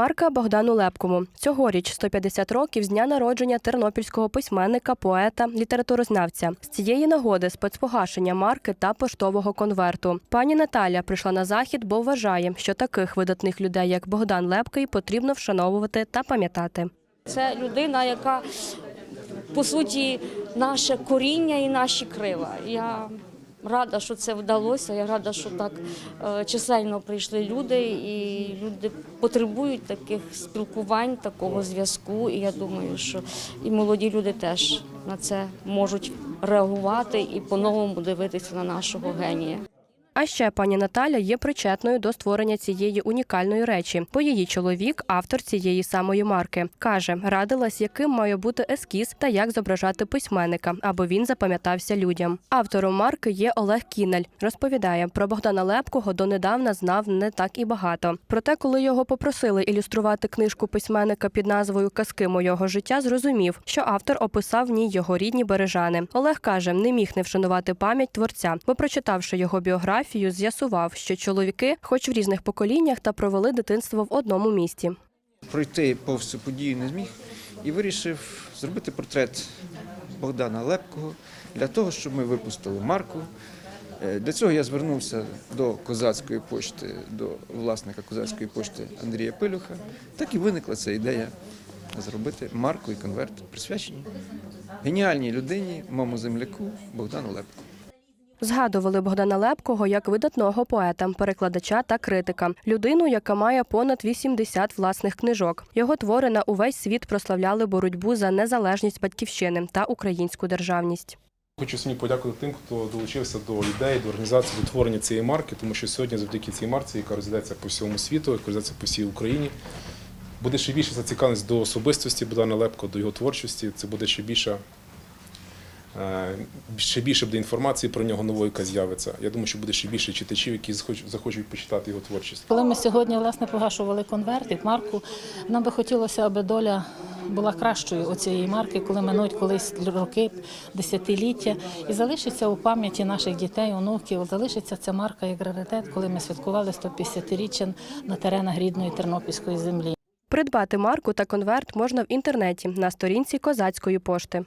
Марка Богдану Лепкому. Цьогоріч 150 років з дня народження тернопільського письменника, поета, літературознавця. З цієї нагоди спецпогашення марки та поштового конверту. Пані Наталя прийшла на захід, бо вважає, що таких видатних людей, як Богдан Лепкий, потрібно вшановувати та пам'ятати. Це людина, яка по суті наше коріння і наші крила. Я рада, що це вдалося. Я рада, що так е, чисельно прийшли люди, і люди потребують таких спілкувань, такого зв'язку. І я думаю, що і молоді люди теж на це можуть реагувати і по-новому дивитися на нашого генія. А ще пані Наталя є причетною до створення цієї унікальної речі, бо її чоловік автор цієї самої марки. Каже, радилась, яким має бути ескіз та як зображати письменника, аби він запам'ятався людям. Автором марки є Олег Кінель. Розповідає про Богдана Лепкого донедавна знав не так і багато. Проте, коли його попросили ілюструвати книжку письменника під назвою Казки мого життя, зрозумів, що автор описав в ній його рідні бережани. Олег каже, не міг не вшанувати пам'ять творця, бо прочитавши його біографію, з'ясував, що чоловіки, хоч в різних поколіннях, та провели дитинство в одному місті. пройти повз подію не зміг і вирішив зробити портрет Богдана Лепкого для того, щоб ми випустили марку. Е, Для цього я звернувся до козацької пошти, до власника козацької пошти Андрія Пилюха. Так і виникла ця ідея зробити марку і конверт, присвячені геніальній людині, моєму земляку Богдану Лепку. Згадували Богдана Лепкого як видатного поета, перекладача та критика, людину, яка має понад 80 власних книжок. Його твори на увесь світ прославляли боротьбу за незалежність батьківщини та українську державність. Хочу самі подякувати тим, хто долучився до ідеї, до організації, до творення цієї марки, тому що сьогодні завдяки цій марці, яка розглядається по всьому світу, яка розглядається по всій Україні, буде ще більше зацікавленість до особистості Богдана Лепко, до його творчості. Це буде ще більше, е, ще більше буде інформації про нього нової, яка з'явиться. Я думаю, що буде ще більше читачів, які захочуть, захочуть почитати його творчість. Коли ми сьогодні власне погашували конверт від марку, нам би хотілося, аби доля була кращою у цієї марки, коли минуть колись роки, десятиліття, і залишиться у пам'яті наших дітей, онуків, залишиться ця марка як раритет, коли ми святкували 150-річчя на теренах рідної тернопільської землі. Придбати марку та конверт можна в інтернеті на сторінці козацької пошти.